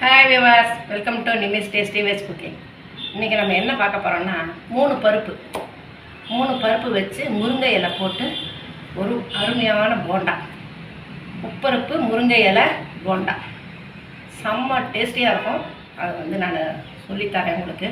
Hi viewers welcome to Nimi's tasty veg cooking இன்றைக்கி நம்ம என்ன பார்க்க போகிறோம்னா மூணு பருப்பு. மூணு பருப்பு வச்சு முருங்கை இலை போட்டு ஒரு அருமையான போண்டா. உப்பருப்பு முருங்கை இலை போண்டா. செம்ம டேஸ்டியாக இருக்கும். அது வந்து நான் சொல்லித்தரேன் உங்களுக்கு.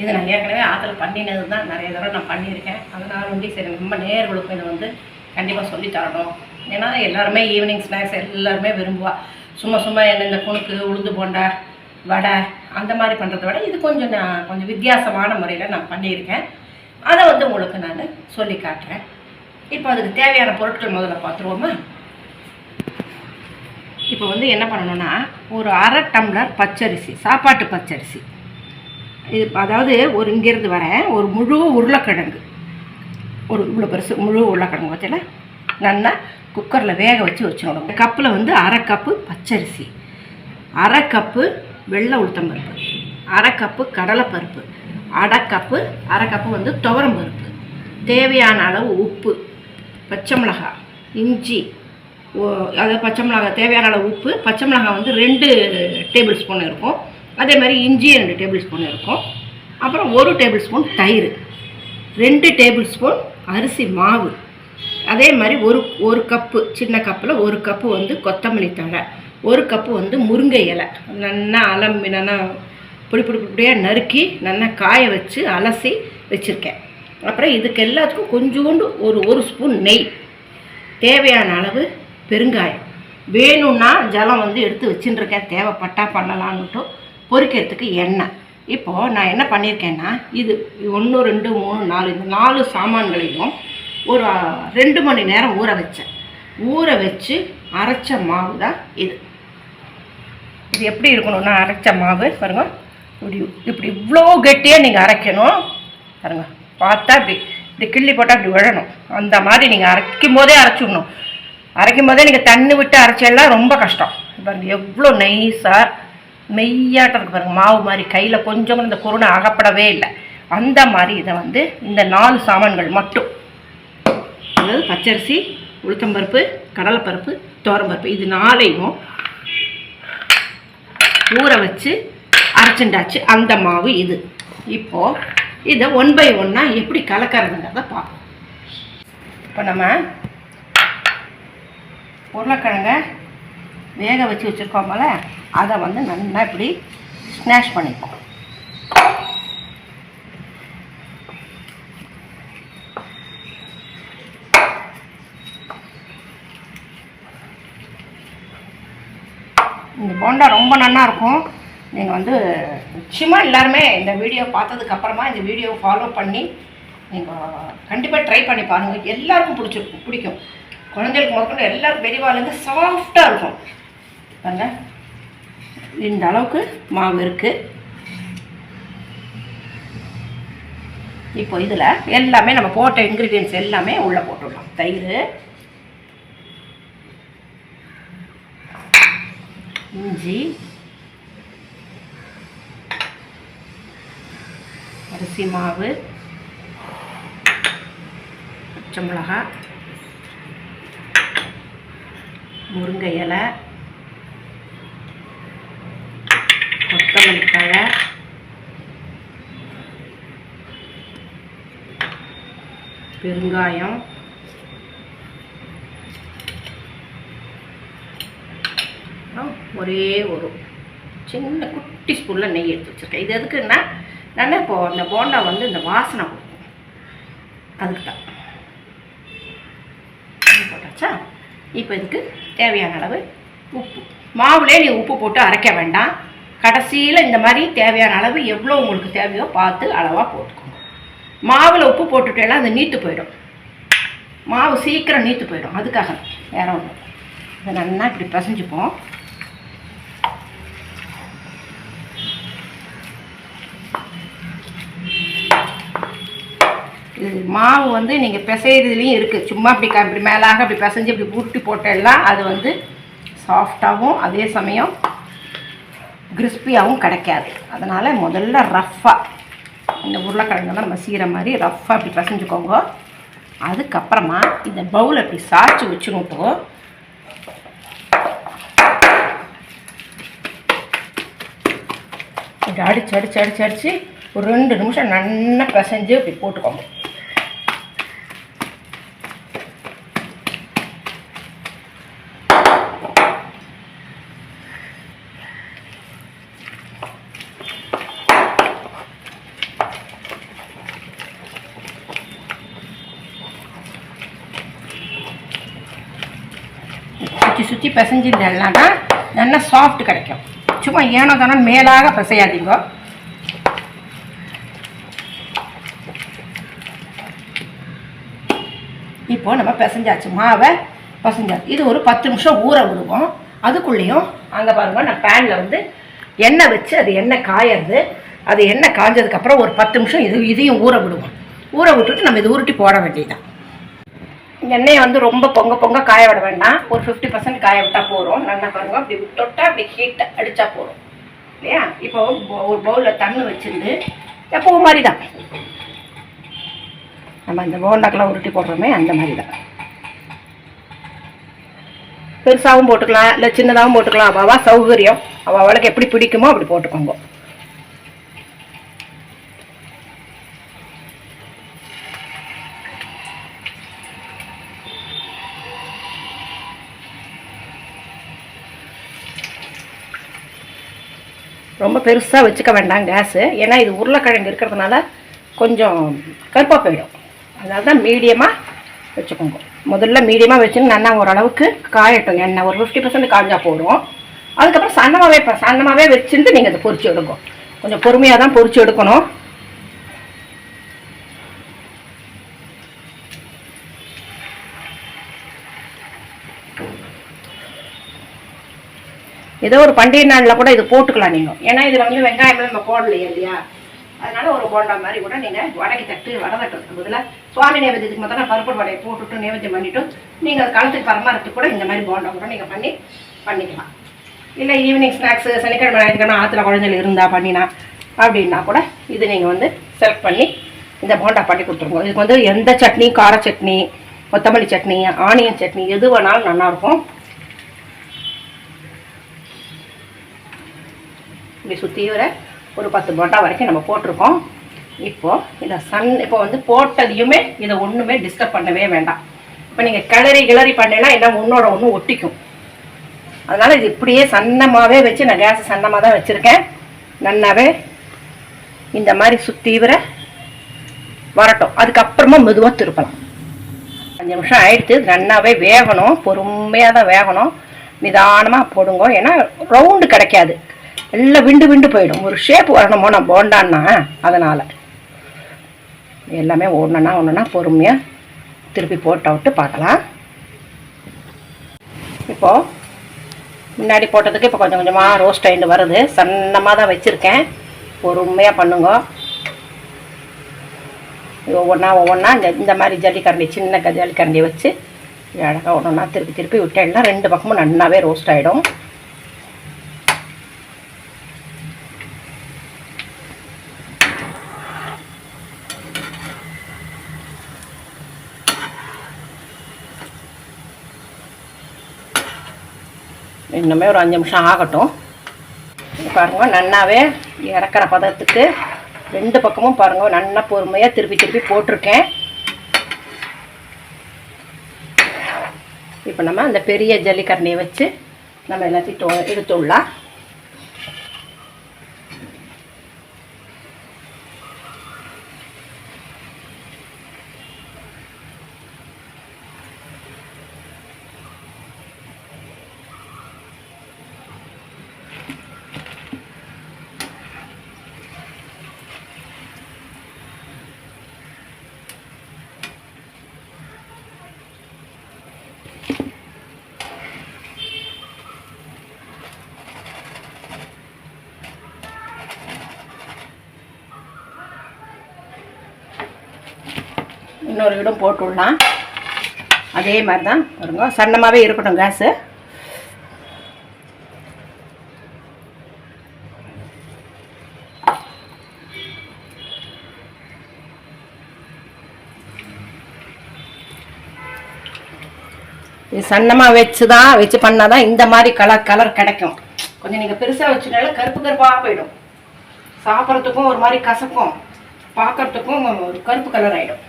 இது நான் ஏற்கனவே ஆற்றுல பண்ணினது தான். நிறைய தடவை நான் பண்ணியிருக்கேன். அதனால் வந்து சரி ரொம்ப நேர்களுக்கும் இதை வந்து கண்டிப்பாக சொல்லித்தரணும் ஏன்னா எல்லாருமே ஈவினிங் ஸ்நாக்ஸ் எல்லாருமே விரும்புவாள் சும்மா சும்மா என்ன இந்த குணுக்கு உளுந்து போண்டா வடை அந்த மாதிரி பண்ணுறத விட இது கொஞ்சம் நான் கொஞ்சம் வித்தியாசமான முறையில் நான் பண்ணியிருக்கேன். அதை வந்து உங்களுக்கு நான் சொல்லி காட்டுறேன். இப்போ அதுக்கு தேவையான பொருட்கள் முதல்ல பார்த்துருவோமா? இப்போ வந்து என்ன பண்ணணும்னா ஒரு அரை டம்ளர் பச்சரிசி சாப்பாட்டு பச்சரிசி. இது அதாவது ஒரு இங்கேருந்து வரேன் ஒரு முழு உருளைக்கிழங்கு. ஒரு இவ்வளோ பெருசு முழு உருளைக்கிழங்கு வச்சுல நல்லா குக்கரில் வேக வச்சு வச்சுக்கணும் கப்பில் வந்து அரை கப்பு பச்சரிசி அரை கப்பு வெள்ளை உளுத்தம்பருப்பு அரை கப்பு கடலைப்பருப்பு அரை கப்பு அரை கப்பு வந்து துவரம் பருப்பு. தேவையான அளவு உப்பு பச்சை மிளகாய் இஞ்சி ஓ- அதாவது பச்சை மிளகாய் தேவையான அளவு உப்பு பச்சை மிளகாய் வந்து ரெண்டு டேபிள் ஸ்பூன் இருக்கும். அதே மாதிரி இஞ்சி ரெண்டு டேபிள் ஸ்பூன் இருக்கும். அப்புறம் ஒரு டேபிள் ஸ்பூன் தயிர் ரெண்டு டேபிள் ஸ்பூன் அரிசி மாவு. அதே மாதிரி ஒரு ஒரு கப்பு சின்ன கப்பில் ஒரு கப்பு வந்து கொத்தமல்லி தழை ஒரு கப்பு வந்து முருங்கை இலை. நல்லா அலம்பி நல்லா பிடி பிடி பிடியாக நறுக்கி நல்லா காய வச்சு அலசி வச்சுருக்கேன். அப்புறம் இதுக்கு எல்லாத்துக்கும் கொஞ்சோண்டு ஒரு ஒரு ஸ்பூன் நெய். தேவையான அளவு பெருங்காயம். வேணும்னா ஜலம் வந்து எடுத்து வச்சுட்டுருக்கேன் தேவைப்பட்டா பண்ணலான்னுட்டு பொரிக்கிறதுக்கு எண்ணெய். இப்போது நான் என்ன பண்ணியிருக்கேன்னா இது ஒன்று ரெண்டு மூணு நாலு இந்த நாலு சாமான்களையும் ஒரு ரெண்டு மணி நேரம் ஊற வச்சேன். ஊற வச்சு அரைச்ச மாவு தான் இது. இது எப்படி இருக்கணும்னா அரைச்ச மாவு பாருங்க. இப்படி இப்படி இவ்வளோ கெட்டியாக நீங்கள் அரைக்கணும். பாருங்க. பார்த்தா இப்படி இப்படி கிள்ளி போட்டால் இப்படி விழணும். அந்த மாதிரி நீங்கள் அரைக்கும் போதே அரைச்சிடணும் அரைக்கும் போதே நீங்கள் தண்ணி விட்டு அரைச்செல்லாம் ரொம்ப கஷ்டம். பாருங்க எவ்வளோ நைஸாக மெய்யாட்டம் இருக்கு பாருங்க. மாவு மாதிரி கையில் கொஞ்சம் இந்த குருணை அகப்படவே இல்லை. அந்த மாதிரி இதை வந்து இந்த நாலு சாமான்கள் மட்டும் அதாவது பச்சரிசி உளுத்தம்பருப்பு கடலைப்பருப்பு துவரம்பருப்பு. இது நாளையும் ஊற வச்சு அரைச்சுண்டாச்சு. அந்த மாவு இது. இப்போது இதை ஒன் பை ஒன்னாக எப்படி கலக்கிறதுங்கிறத பார்ப்போம். இப்போ நம்ம உருளைக்கிழங்க வேக வச்சு வச்சுருக்கோமல அதை வந்து நல்லா இப்படி ஸ்நாஷ் பண்ணிப்போம். இந்த போண்டா ரொம்ப நல்லா இருக்கும். நீங்கள் வந்து நிச்சயமாக எல்லாருமே இந்த வீடியோ பார்த்ததுக்கப்புறமா இந்த வீடியோ ஃபாலோ பண்ணி நீங்கள் கண்டிப்பாக ட்ரை பண்ணி பாருங்கள் எல்லாருக்கும் பிடிச்சிருக்கும் பிடிக்கும். குழந்தைகளுக்கு முதற்கொண்டு எல்லாரும் பெரியவாலேருந்து சாஃப்டாக இருக்கும். பாருங்க. இந்த அளவுக்கு மாவு இருக்குது இப்போ இதில் எல்லாமே நம்ம போட்ட இன்க்ரீடியன்ஸ் எல்லாமே உள்ளே போட்டுடலாம். தயிர் இஞ்சி அரிசி மாவு. பச்சை மிளகாய் முருங்கை இலை. கொத்தமல்லி தழை. பெருங்காயம் அப்புறம் ஒரே ஒரு சின்ன குட்டி ஸ்பூனில் நெய் எடுத்து வச்சுருக்கேன். இது எதுக்குன்னா நான் இப்போ அந்த போண்டா வந்து இந்த வாசனை கொடுக்கும். அதுக்கு தான். போட்டாச்சா? இப்போ இதுக்கு தேவையான அளவு உப்பு. மாவுலே நீ உப்பு போட்டு அரைக்க வேண்டாம். கடைசியில் இந்த மாதிரி தேவையான அளவு எவ்வளோ உங்களுக்கு தேவையோ பார்த்து அளவாக போட்டுக்கோங்க. மாவில் உப்பு போட்டுட்டேன்னா அது நீத்து போயிடும். மாவு சீக்கிரம் நீத்து போயிடும். அதுக்காக வேற ஒன்று இதை நல்லா இப்படி பசைஞ்சுப்போம். இது மாவு வந்து நீங்கள் பிசையிறதுலேயும் இருக்குது சும்மா அப்படி அப்படி இப்படி மேலாக அப்படி பிசைஞ்சு இப்படி உருட்டி போட்டெல்லாம் அது வந்து சாஃப்டாகவும் அதே சமயம் கிறிஸ்பியாகவும் கிடைக்காது. அதனால் முதல்ல ரஃப்பாக இந்த உருளைக்கிழங்கெல்லாம் நம்ம சீர மாதிரி ரஃப்பாக அப்படி பிசைஞ்சுக்கோங்க. அதுக்கப்புறமா இந்த பவுல் அப்படி சாய்ச்சி வச்சுக்கிட்டோம் இப்படி அடிச்சு அடிச்சு அடிச்சு அடித்து ஒரு ரெண்டு நிமிஷம் நல்லா பிசைஞ்சு இப்படி போட்டுக்கோங்க சுற்றி சுற்றி பிசைஞ்சிருந்தேன்னா தான் நல்லா சாஃப்ட் கிடைக்கும். சும்மா ஏனோ தானோ மேலாக பிசையாதீங்க. இப்போ நம்ம பிசைஞ்சாச்சு. மாவை பிசைஞ்சாச்சு. இது ஒரு பத்து நிமிஷம் ஊற விடுவோம். அதுக்குள்ளேயும் அங்கே பாருங்கள் நான் பேனில் வந்து எண்ணெய் வச்சு அது எண்ணெய் காயறது. அது எண்ணெய் காஞ்சதுக்கப்புறம் ஒரு பத்து நிமிஷம் இது இதையும் ஊற விடுவோம். ஊற விட்டுட்டு நம்ம இது உருட்டி போட வேண்டியதுதான். எண்ணெயை வந்து ரொம்ப பொங்க பொங்க காய விட வேண்டாம். ஒரு ஃபிஃப்டி பர்சன்ட் காய விட்டால் போதும். நல்லா பாருங்க. அப்படி தொட்டா அப்படி ஹீட் அடித்தா போதும். இல்லையா? இப்போ ஒரு பவுலில் தண்ணி வச்சிருந்து எப்பவும் மாதிரி தான் நம்ம இந்த போண்டாக்கெல்லாம் உருட்டி போடுறோமே அந்த மாதிரி தான் பெருசாகவும் போட்டுக்கலாம் இல்லை சின்னதாகவும் போட்டுக்கலாம். அவாவா சௌகரியம். அவள் அவளுக்கு எப்படி பிடிக்குமோ அப்படி போட்டுக்கோங்க. ரொம்ப பெருசாக வச்சுக்க வேண்டாம் கேஸு ஏன்னா இது உருளைக்கிழங்கு இருக்கிறதுனால கொஞ்சம் கருப்பாக போயிடும். அதனால தான் மீடியமாக வச்சுக்கோங்க. முதல்ல மீடியமாக வச்சுன்னு நல்லா ஓரளவுக்கு காயட்டும். எண்ணெய் ஒரு ஃபிஃப்டி பர்சன்ட் காஞ்சால் போடுவோம் அதுக்கப்புறம் சன்னமாகவே இப்போ சன்னமாகவே வச்சுருந்து நீங்கள் அதை பொறிச்சு எடுக்கும் கொஞ்சம் பொறுமையாக தான் பொறிச்சு எடுக்கணும். ஏதோ ஒரு பண்டிகை நாளில் கூட இது போட்டுக்கலாம் நீங்கள் ஏன்னா இதில் வந்து வெங்காயம் நம்ம போடலையே இல்லையா? அதனால ஒரு போண்டா மாதிரி கூட நீங்கள் வடகை தட்டு வடை தட்டுறதுக்கு சுவாமி நைவேத்தியத்துக்கு மொத்தம் பருப்பு வடையை போட்டுட்டு நைவேத்தியம் பண்ணிவிட்டு நீங்கள் அது காலத்துக்கு பரமாறதுக்கு கூட இந்த மாதிரி போண்டா கூட நீங்கள் பண்ணி பண்ணிக்கலாம். இல்லை ஈவினிங் ஸ்நாக்ஸு சனிக்கிழமை ஞாயிற்றுக்கிழமை ஆற்றுல குழந்தைகள் இருந்தால் பண்ணினா அப்படின்னா கூட இது நீங்கள் வந்து செலக்ட் பண்ணி இந்த போண்டா பண்ணி கொடுத்துருங்க. இதுக்கு வந்து எந்த சட்னி கார சட்னி கொத்தமல்லி சட்னி ஆனியன் சட்னி எது வேணாலும் நல்லாயிருக்கும் இப்படி சுற்றி வர ஒரு பத்து பரோட்டா வரைக்கும் நம்ம போட்டிருக்கோம். இப்போது இந்த சன் இப்போ வந்து போட்டதையுமே இதை ஒன்றுமே டிஸ்டர்ப் பண்ணவே வேண்டாம். இப்போ நீங்கள் கிளறி கிளறி பண்ணீங்கன்னா எல்லாம் ஒன்றோட ஒன்று ஒட்டிக்கும். அதனால் இது இப்படியே சன்னமாகவே வச்சு நான் கேஸ் சன்னமாக தான் வச்சுருக்கேன். நன்னாவே இந்த மாதிரி சுற்றி வர வரட்டும். அதுக்கப்புறமா மெதுவாக திருப்பலாம். அஞ்சு நிமிஷம் ஆயிடுத்து இது நன்னாவே வேகணும். பொறுமையாக தான் வேகணும். நிதானமாக போடுங்க. ஏன்னா ரவுண்டு கிடைக்காது. எல்லாம் விண்டு விண்டு போயிடும். ஒரு ஷேப் வரணுமோ நான் போண்டான்னா அதனால். எல்லாமே ஒன்றுனா ஒன்றுனா பொறுமையாக திருப்பி போட்டு விட்டு பார்க்கலாம். இப்போது முன்னாடி போட்டதுக்கு இப்போ கொஞ்சம் கொஞ்சமாக ரோஸ்ட் ஆகிட்டு வருது. சன்னமாக தான் வச்சுருக்கேன். பொறுமையாக பண்ணுங்க. ஒவ்வொன்றா ஒவ்வொன்றா இந்த இந்த மாதிரி ஜல்லிக்கரண்டி சின்ன ஜல்லிக்கரண்டி வச்சு அழகாக ஒன்றா திருப்பி திருப்பி விட்டேன்னா ரெண்டு பக்கமும் நன்னாவே ரோஸ்ட் ஆகிடும் இன்னுமே ஒரு அஞ்சு நிமிஷம் ஆகட்டும். பாருங்க நன்னாவே இறக்குற பதத்துக்கு ரெண்டு பக்கமும் பாருங்க நல்லா பொறுமையாக திருப்பி திருப்பி போட்டிருக்கேன். இப்போ நம்ம அந்த பெரிய ஜல்லிக்கரண்டியை வச்சு நம்ம எல்லாத்தையும் தொ எடுத்துடலாம். இன்னொரு இடம் போட்டுடலாம் அதே மாதிரி தான் பாருங்க சன்னமாகவே இருக்கட்டும் கேஸு சன்னமாக வச்சு தான் வச்சு பண்ணால் தான் இந்த மாதிரி கலர் கலர் கிடைக்கும். கொஞ்சம் நீங்கள் பெருசாக வச்சுனால கருப்பு கருப்பாக போயிடும். சாப்பிட்றதுக்கும் ஒரு மாதிரி கசக்கும். பார்க்குறதுக்கும் ஒரு கருப்பு கலர் ஆகிடும்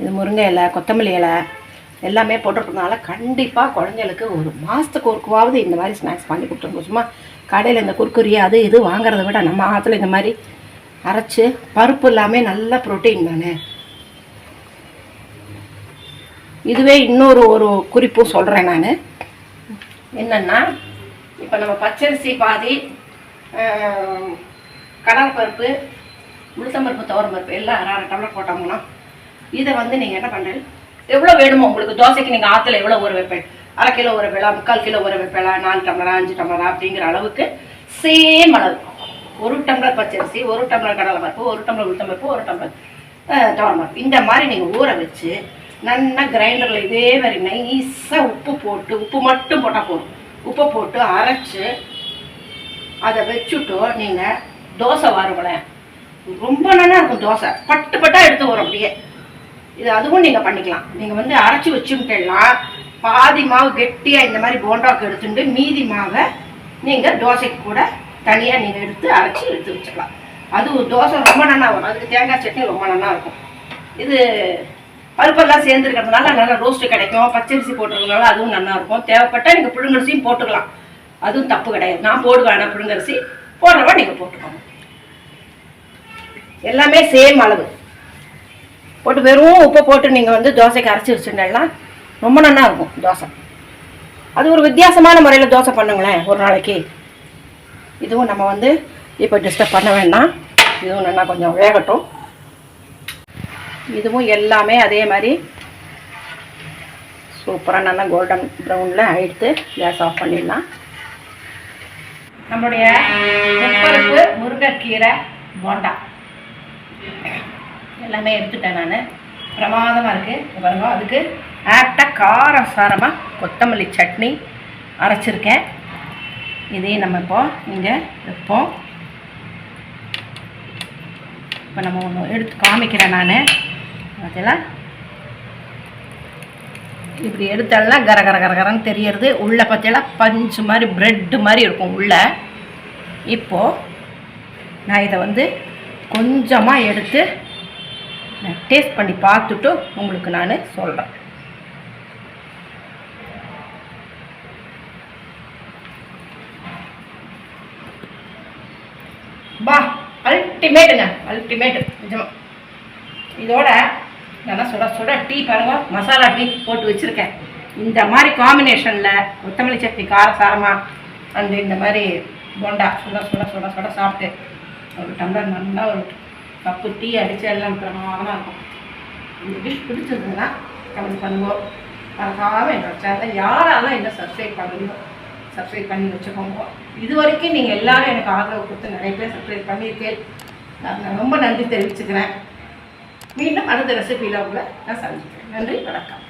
இது முருங்கை இலை கொத்தமல்லி இலை எல்லாமே போட்டிருக்கனால கண்டிப்பாக குழந்தைகளுக்கு ஒரு மாதத்துக்கு ஒருக்குவாவது இந்த மாதிரி ஸ்நாக்ஸ் பண்ணி கொடுத்துருங்க. சும்மா கடையில் இந்த குறுக்குறி அது இது வாங்குறத விட நம்ம ஆற்றுல இந்த மாதிரி அரைச்சு பருப்பு எல்லாமே நல்ல ப்ரோட்டீன் தானே. இதுவே இன்னொரு ஒரு குறிப்பும் சொல்கிறேன் நான். என்னென்னா இப்போ நம்ம பச்சரிசி பாதி கடலைப்பருப்பு உளுத்தம்பருப்பு துவரம்பருப்பு எல்லாம் அரை அரை டம்ளர் போட்டோம்னா இதை வந்து நீங்கள் என்ன பண்ணுறது எவ்வளோ வேணுமோ உங்களுக்கு தோசைக்கு நீங்கள் ஆற்றுல எவ்வளோ ஊற வைப்பேன் அரை கிலோ ஊற வைப்பலாம் முக்கால் கிலோ ஊற வைப்பலாம் நாலு டம்ளரா அஞ்சு டம்ளரா அப்படிங்கிற அளவுக்கு சேம் அளவு. ஒரு டம்ளர் பச்சரிசி ஒரு டம்ளர் கடலை பருப்பு ஒரு டம்ளர் உளுத்தம்பருப்பு ஒரு டம்ளர் ஆஹ், இந்த மாதிரி நீங்கள் ஊற வச்சு நல்லா கிரைண்டரில் இதே மாதிரி நைஸாக உப்பு போட்டு உப்பு மட்டும் போட்டால் போதும். உப்பை போட்டு அரைச்சி அதை வச்சுட்டு நீங்கள் தோசை வாருங்களேன். ரொம்ப நல்லா இருக்கும் தோசை. பட்டு பட்டாக எடுத்து வரும் அப்படியே இது அதுவும் நீங்கள் பண்ணிக்கலாம். நீங்கள் வந்து அரைச்சி வச்சுட்டெல்லாம் பாதி மாவு கெட்டியாக இந்த மாதிரி போண்டாக்கு எடுத்துட்டு மீதி மாவை நீங்கள் தோசைக்கு கூட தனியாக நீங்கள் எடுத்து அரைச்சி எடுத்து வச்சுக்கலாம். அது தோசை ரொம்ப நல்லா வரும். அதுக்கு தேங்காய் சட்னி ரொம்ப நல்லா இருக்கும். இது பருப்பெல்லாம் சேர்ந்துருக்கிறதுனால நல்லா ரோஸ்ட்டு கிடைக்கும். பச்சரிசி போட்டுருக்கனால அதுவும் நல்லா இருக்கும். தேவைப்பட்டால் நீங்கள் புழுங்கரிசியும் போட்டுக்கலாம். அதுவும் தப்பு கிடையாது. நான் போடுவேன் ஆனால் புழுங்கரிசி போடுறவா நீங்கள் போட்டுக்கோங்க. எல்லாமே சேம் அளவு. போட்டு வெறும் உப்பை போட்டு நீங்கள் வந்து தோசைக்கு அரைச்சி வச்சுட்டேன்னா ரொம்ப நல்லா இருக்கும் தோசை. அது ஒரு வித்தியாசமான முறையில் தோசை பண்ணுங்களேன் ஒரு நாளைக்கு. இதுவும் நம்ம வந்து இப்போ டிஸ்டர்ப் பண்ண வேண்டாம். இதுவும் நல்லா கொஞ்சம் வேகட்டும். இதுவும் எல்லாமே அதே மாதிரி சூப்பராக நல்லா கோல்டன் ப்ரௌனில் எடுத்து கேஸ் ஆஃப் பண்ணிடலாம். நம்மளுடைய முப்பருப்பு முருங்கைக்கீரை போண்டா. எல்லாமே எடுத்துட்டேன் நான். பிரமாதமாக இருக்குது பாருங்க அதுக்கு ஆப்டாக காரம் சாரமாக கொத்தமல்லி சட்னி அரைச்சிருக்கேன். இதையும் நம்ம இப்போ இங்கே வைப்போம். இப்போ நம்ம ஒன்று எடுத்து காமிக்கிறேன் நான். அதெல்லாம் இப்படி எடுத்தாலாம் கர கர கரகரன்னு தெரியறது. உள்ளே பார்த்தீங்கன்னா பஞ்சு மாதிரி ப்ரெட்டு மாதிரி இருக்கும் உள்ளே. இப்போது நான் இதை வந்து கொஞ்சமாக எடுத்து நான் டேஸ்ட் பண்ணி பார்த்துட்டு உங்களுக்கு நான் சொல்கிறேன் பா அல்டிமேட்டுங்க அல்டிமேட்டு நிஜமாக இதோட நல்லா சுட சுட டீ பாருங்க மசாலா டீ போட்டு வச்சுருக்கேன். இந்த மாதிரி காம்பினேஷனில் கொத்தமல்லி சட்னி காரசாரமாக அந்த இந்த மாதிரி போண்டா சுட சுட சுட சுட சாப்பிட்டு ஒரு டம்ளர் நல்லா ஒரு கப்பு டீ அடித்து எல்லாம் பிரமாதமாக இருக்கும். இந்த டிஷ் பிடிச்சிருந்ததுன்னா கமெண்ட் பண்ணுவோம் மறக்காமல் என்னோட சேனலை யாராலாம் என்ன சப்ஸ்கிரைப் பண்ணுறீங்களோ சப்ஸ்கிரைப் பண்ணி வச்சுக்கோங்க. இது வரைக்கும் நீங்கள் எல்லாரும் எனக்கு ஆதரவு கொடுத்து நிறைய பேர் சப்ஸ்கிரைப் பண்ணியிருக்கேன். நான் ரொம்ப நன்றி தெரிவிச்சுக்கிறேன். மீண்டும் அடுத்த ரெசிபியில் உங்களை நான் சந்திக்கிறேன். நன்றி வணக்கம்.